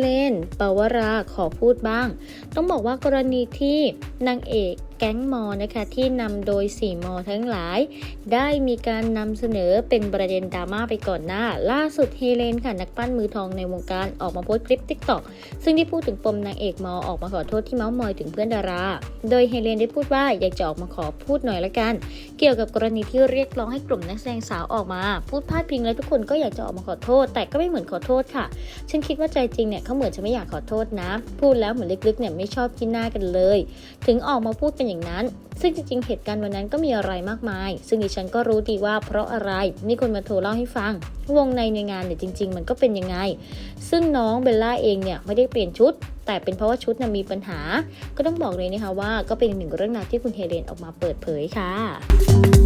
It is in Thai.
เลน ปวราขอพูดบ้าง ต้องบอกว่ากรณีที่นางเอก แก๊งมอนะคะที่นำโดย4มอทั้งหลาย ได้มีการนำเสนอเป็นประเด็นดราม่าไปก่อนหน้า ล่าสุดเฮเลนค่ะนักปั้นมือทองในวงการออกมาโพสต์คลิปติ๊กต็อกซึ่งที่พูดถึงปมนางเอกมอออกมาขอโทษที่เมาส์มอยถึงเพื่อนดารา โดยเฮเลนได้พูดว่าอยากจะออกมาขอพูดหน่อยละกัน เกี่ยวกับกรณีที่เรียกร้องให้กลุ่มนักแสดงสาวออกมา พูดพาดพิงแล้วทุกคนก็อยากจะออกมาขอโทษ แต่ก็ไม่เหมือนขอโทษค่ะ ฉันคิดว่าใจจริงเนี่ยเขาเหมือนจะไม่อยากขอโทษนะ พูดแล้วเหมือนลึกๆเนี่ยไม่ชอบกินหน้ากันเลย ถึงออกมาพูดเป็นอย่างนั้น ซึ่งจริงๆ เหตุการณ์วันนั้นก็มีอะไรมากมาย ซึ่งดิฉันก็รู้ดีว่าเพราะอะไรมีคนมาโทรเล่าให้ฟัง วงในในงานเนี่ยจริง ๆ มันก็เป็นยังไง ซึ่งน้องเบลล่าเองเนี่ยไม่ได้เปลี่ยนชุด แต่เป็นเพราะว่าชุดนะมีปัญหา ก็ต้องบอกเลยนะคะว่าก็เป็นหนึ่งเรื่องราวที่คุณเฮเลนออกมาเปิดเผยค่ะ